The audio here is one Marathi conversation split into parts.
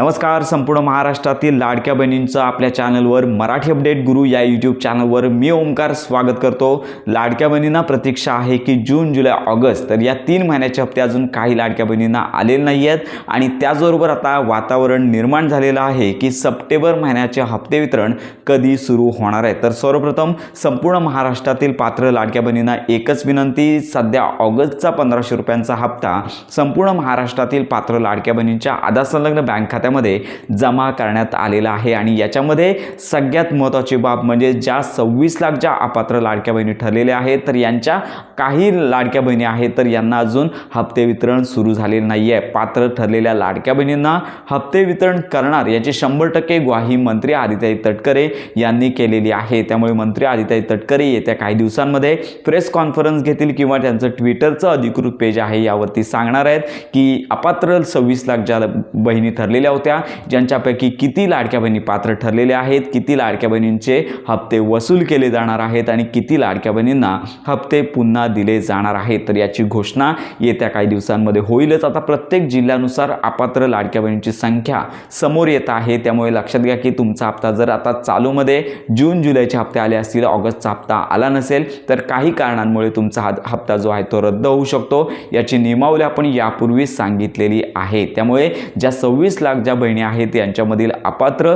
नमस्कार संपूर्ण महाराष्ट्रातील लाडक्या बहिणींचं आपल्या चॅनलवर मराठी अपडेट गुरु या यूट्यूब चॅनलवर मी ओंकार स्वागत करतो. लाडक्या बहिणींना प्रतीक्षा आहे की जून जुलै ऑगस्ट तर या तीन महिन्याचे हप्ते अजून काही लाडक्या बहिणींना आलेले नाही आहेत आणि त्याचबरोबर आता वातावरण निर्माण झालेलं आहे की सप्टेंबर महिन्याचे हप्ते वितरण कधी सुरू होणार आहे? तर सर्वप्रथम संपूर्ण महाराष्ट्रातील पात्र लाडक्या बहिणींना एकच विनंती सध्या ऑगस्टचा पंधराशे रुपयांचा हप्ता संपूर्ण महाराष्ट्रातील पात्र लाडक्या बहिणींच्या आधार संलग्न बँक खात्यामध्ये जमा करण्यात आलेला आहे. आणि याच्यामध्ये सगळ्यात महत्त्वाची बाब म्हणजे ज्या सव्वीस लाख ज्या अपात्र लाडक्या बहिणी ठरलेल्या आहेत तर यांच्या काही लाडक्या बहिणी आहेत तर यांना अजून हप्ते वितरण सुरू झालेलं नाही आहे पात्र ठरलेल्या लाडक्या बहिणींना हप्ते वितरण करणार याची शंभर टक्के ग्वाही मंत्री आदित्य तटकरे यांनी केलेली आहे. त्यामुळे मंत्री आदित्य तटकरे येत्या काही दिवसांमध्ये प्रेस कॉन्फरन्स घेतील किंवा त्यांचं ट्विटरचं अधिकृत पेज आहे यावरती सांगणार आहेत की अपात्र सव्वीस लाख ज्या बहिणी ठरलेल्या होत्या ज्यांच्यापैकी किती लाडक्या बहिणी पात्र ठरलेल्या आहेत किती लाडक्या बहिणींचे हप्ते वसूल केले जाणार आहेत आणि किती लाडक्या बहिणींना हप्ते पुन्हा दिले जाणार आहेत. तर याची घोषणा येत्या काही दिवसांमध्ये होईलच. आता प्रत्येक जिल्ह्यानुसार अपात्र लाडक्या बहिणींची संख्या समोर येत आहे. त्यामुळे लक्षात घ्या की तुमचा हप्ता जर आता चालूमध्ये जून जुलैचे हप्ते आले असतील ऑगस्टचा हप्ता आला नसेल तर काही कारणांमुळे तुमचा हा हप्ता जो आहे तो रद्द होऊ शकतो. याची नियमावली आपण यापूर्वीच सांगितलेली आहे. त्यामुळे ज्या सव्वीस लाख ज्या बहिणी आहेत यांच्यामधील अपात्र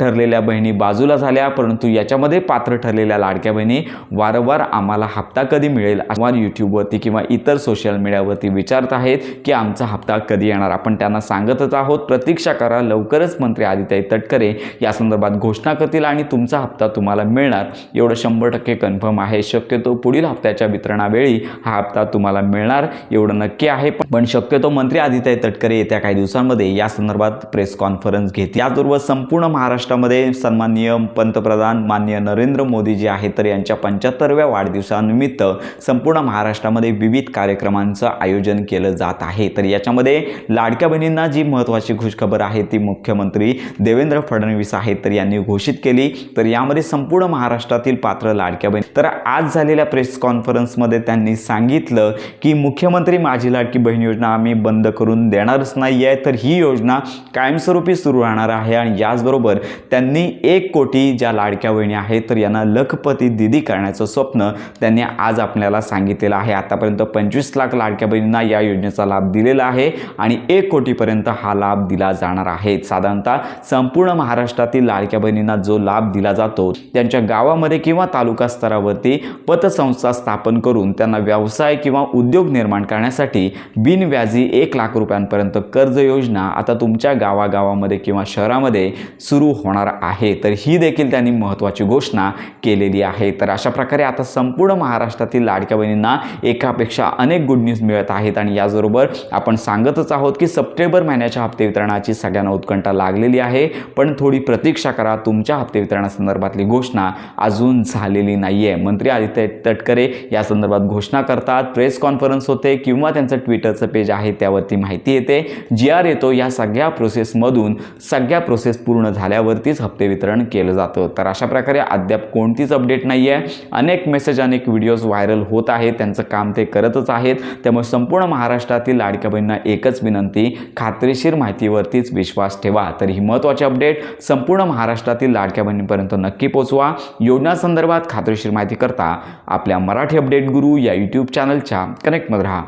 ठरलेल्या बहिणी बाजूला झाल्या परंतु याच्यामध्ये पात्र ठरलेल्या लाडक्या बहिणी वारंवार आम्हाला हप्ता कधी मिळेल? आम्हाला यूट्यूबवरती किंवा इतर सोशल मीडियावरती विचारत आहेत की आमचा हप्ता कधी येणार? आपण त्यांना सांगतच आहोत. प्रतीक्षा करा. लवकरच मंत्री आदित्य तटकरे या संदर्भात घोषणा करतील आणि तुमचा हप्ता तुम्हाला मिळणार. एवढं शंभर टक्के कन्फर्म आहे. शक्यतो पुढील हप्त्याच्या वितरणावेळी हा हप्ता तुम्हाला मिळणार. एवढं नक्की आहे. पण शक्यतो मंत्री आदित्य तटकरे येत्या काही दिवसांमध्ये या संदर्भात प्रेस कॉन्फरन्स घेतील. याचबरोबर संपूर्ण महाराष्ट्र महाराष्ट्रामध्ये सन्माननीय पंतप्रधान माननीय नरेंद्र मोदी जे आहेत तर यांच्या पंच्याहत्तरव्या वाढदिवसानिमित्त संपूर्ण महाराष्ट्रामध्ये विविध कार्यक्रमांचं आयोजन केलं जात आहे. तर याच्यामध्ये लाडक्या बहिणींना जी महत्त्वाची खुशखबर आहे ती मुख्यमंत्री देवेंद्र फडणवीस आहेत तर यांनी घोषित केली. तर यामध्ये संपूर्ण महाराष्ट्रातील पात्र लाडक्या बहिणी तर आज झालेल्या प्रेस कॉन्फरन्समध्ये त्यांनी सांगितलं की मुख्यमंत्री माझी लाडकी बहीण योजना आम्ही बंद करून देणारच नाही आहे तर ही योजना कायमस्वरूपी सुरू राहणार आहे आणि याचबरोबर त्यांनी एक कोटी ज्या लाडक्या बहिणी आहेत तर यांना लखपती दिदी करण्याचं स्वप्न त्यांनी आज आपल्याला सांगितलेलं आहे. आतापर्यंत पंचवीस लाख लाडक्या बहिणींना या योजनेचा लाभ दिलेला आहे आणि एक कोटीपर्यंत हा लाभ दिला जाणार आहे. साधारणतः संपूर्ण महाराष्ट्रातील लाडक्या बहिणींना जो लाभ दिला जातो त्यांच्या गावामध्ये किंवा तालुका स्तरावरती पतसंस्था स्थापन करून त्यांना व्यवसाय किंवा उद्योग निर्माण करण्यासाठी बिनव्याजी एक लाख रुपयांपर्यंत कर्ज योजना आता तुमच्या गावागावामध्ये किंवा शहरामध्ये सुरू होणार आहे. तर ही देखील त्यांनी महत्त्वाची घोषणा केलेली आहे. तर अशा प्रकारे आता संपूर्ण महाराष्ट्रातील लाडक्या बहिणींना एकापेक्षा अनेक गुड न्यूज मिळत आहेत. आणि याचबरोबर आपण सांगतच आहोत की सप्टेंबर महिन्याच्या हप्ते वितरणाची सगळ्यांना उत्कंठा लागलेली आहे. पण थोडी प्रतीक्षा करा. तुमच्या हप्ते वितरणासंदर्भातली घोषणा अजून झालेली नाही आहे मंत्री आदित्य तटकरे या संदर्भात घोषणा करतात. प्रेस कॉन्फरन्स होते किंवा त्यांचं ट्विटरचं पेज आहे त्यावरती माहिती येते. जी आर येतो या सगळ्या प्रोसेसमधून सगळ्या प्रोसेस पूर्ण झाल्यावर झाल्यावरतीच हप्ते वितरण केलं जातं. तर अशा प्रकारे अद्याप कोणतीच अपडेट नाही आहे अनेक मेसेज अनेक व्हिडिओज व्हायरल होत आहेत. त्यांचं काम ते करतच आहेत. त्यामुळे संपूर्ण महाराष्ट्रातील लाडक्या बहिणींना एकच विनंती खात्रीशीर माहितीवरतीच विश्वास ठेवा. तर ही महत्त्वाची अपडेट संपूर्ण महाराष्ट्रातील लाडक्या बहिणींपर्यंत नक्की पोहोचवा. योजनासंदर्भात खात्रीशीर माहिती करता आपल्या मराठी अपडेट गुरु या यूट्यूब चॅनलच्या कनेक्टमध्ये राहा.